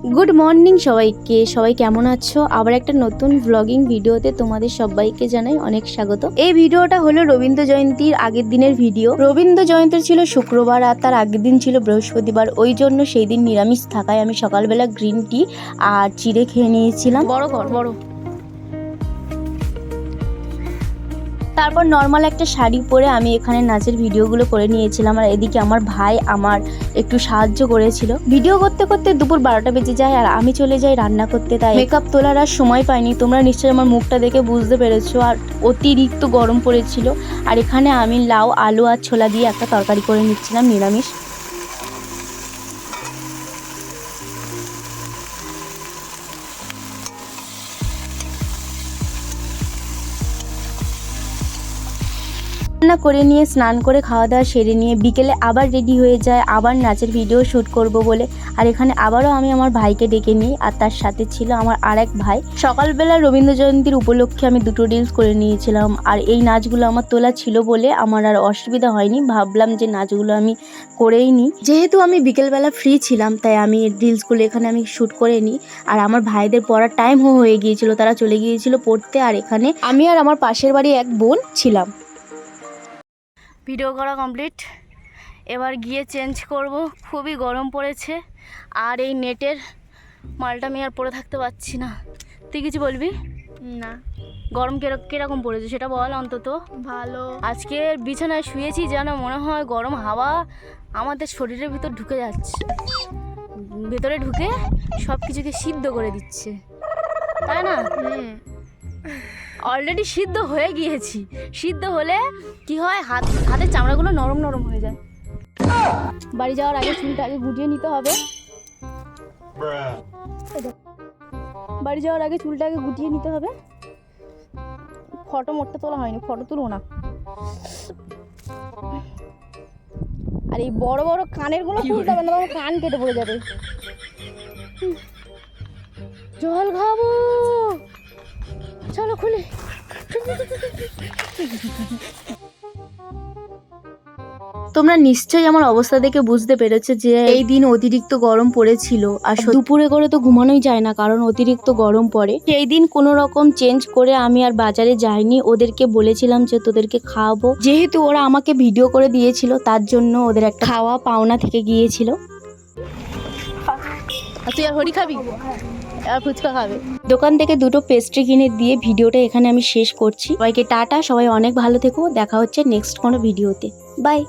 Good morning সবাইকে। সবাই কেমন আছো? আবার একটা নতুন ব্লগিং ভিডিওতে তোমাদের সবাইকে জানাই অনেক স্বাগত। এই ভিডিওটা হলো রবীন্দ্র জয়ন্তীর আগের দিনের ভিডিও। রবীন্দ্র জয়ন্তী ছিল শুক্রবার আর তার আগের দিন ছিল বৃহস্পতিবার। ওই জন্য সেই দিন নিরামিষ থাকায় আমি সকালবেলা গ্রিন টি আর চিড়ে খেয়ে নিয়েছিলাম। বড় বড়। তারপর নর্মাল একটা শাড়ি পরে আমি এখানে নাচের ভিডিওগুলো করে নিয়েছিলাম আর এদিকে আমার ভাই আমার একটু সাহায্য করেছিল। ভিডিও করতে করতে দুপুর বারোটা বেজে যায় আর আমি চলে যাই রান্না করতে, তাই মেকআপ তোলার আর সময় পাইনি। তোমরা নিশ্চয়ই আমার মুখটা দেখে বুঝতে পেরেছ আর অতিরিক্ত গরম পড়েছিল। আর এখানে আমি লাউ, আলু আর ছোলা দিয়ে একটা তরকারি করে নিচ্ছিলাম নিরামিষ। রান্না করে নিয়ে, স্নান করে খাওয়া দাওয়া সেরে নিয়ে বিকেলে আবার রেডি হয়ে যায়, আবার নাচের ভিডিও শ্যুট করব বলে। আর এখানে আবারও আমি আমার ভাইকে ডেকে নিই, আর তার সাথে ছিল আমার আর এক ভাই। সকালবেলা রবীন্দ্র জয়ন্তীর উপলক্ষে আমি দুটো রিলস করে নিয়েছিলাম, আর এই নাচগুলো আমার তোলা ছিল বলে আমার আর অসুবিধা হয়নি। ভাবলাম যে নাচগুলো আমি করেই নিই। যেহেতু আমি বিকেলবেলা ফ্রি ছিলাম, তাই আমি রিলসগুলো এখানে আমি শ্যুট করে নিই। আর আমার ভাইদের পড়ার টাইম হয়ে গিয়েছিল, তারা চলে গিয়েছিল পড়তে। আর এখানে আমি আর আমার পাশের বাড়ি এক বোন ছিলাম। ভিডিও করা কমপ্লিট এবার গিয়ে চেঞ্জ করব। খুবই গরম পড়েছে। আর এই নেটের মালটা আমি আর পরে থাকতে পারছি না। তুই কিছু বলবি? না। গরম কিরক- কীরকম পড়েছে সেটা বল অন্তত। ভালো। আজকে বিছানায় শুয়েছি যেন মনে হয় গরম হাওয়া আমাদের শরীরের ভিতর ঢুকে যাচ্ছে। ভেতরে ঢুকে সব কিছুকে সিদ্ধ করে দিচ্ছে। তাই না? অলরেডি সিদ্ধ হয়ে গিয়েছি। সিদ্ধ হলে কি হয়? হাত হাতের চামড়াগুলো নরম নরম হয়ে যায়। বাড়ি যাওয়ার আগে চুলটা আগে গুটিয়ে নিতে হবে। বাড়ি যাওয়ার আগে চুলটা আগে গুটিয়ে নিতে হবে। ফটো মোটটা তোলা হয়নি ফটো তুলবো না। আর এই বড় বড় কানেরগুলো হবে না কান কেটে পড়ে যাবে। জল খাব। চলো খুলে। তোমরা নিশ্চয়ই আমার অবস্থা দেখে বুঝতে পেরেছ যে এই দিন অতিরিক্ত গরম পড়েছিল আর দুপুরে করে তো ঘুমানোই যায় না কারণ অতিরিক্ত গরম পড়ে। সেই দিন কোনো রকম চেঞ্জ করে আমি আর বাজারে যাইনি। ওদেরকে বলেছিলাম যে তোদেরকে খাওয়াবো। যেহেতু ওরা আমাকে ভিডিও করে দিয়েছিল তার জন্য ওদের একটা খাওয়া পাওনা থেকে গিয়েছিল। আর তুই আর হরি খাবি? আর ফুচকা খাবে। দোকান থেকে দুটো পেস্ট্রি কিনে দিয়ে ভিডিওটা এখানে আমি শেষ করছি। সবাইকে টাটা, সবাই অনেক ভালো থেকো। দেখা হচ্ছে নেক্সট কোনো ভিডিওতে বাই